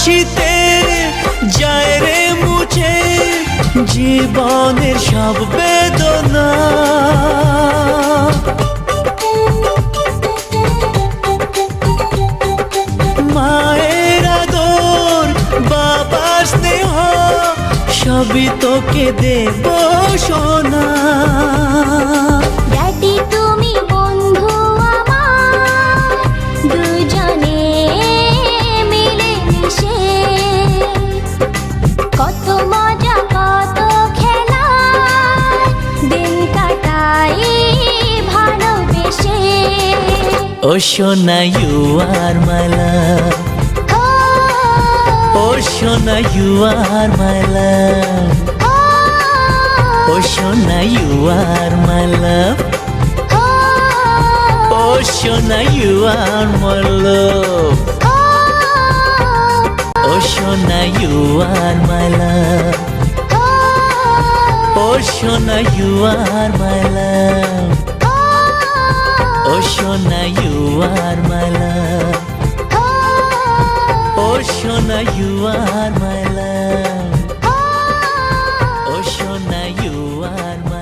হাসিতে যায় রে মুছে জীবনের সব বেদনা। মায়ের আদর, বাবার স্নেহ, সবই তোকে দেব সোনা। ও সোনা you are my love O you are my love you are my love you are you are you are are মালা ও সোনা ইউ আর মালা ও সোনা ইউ আর মালা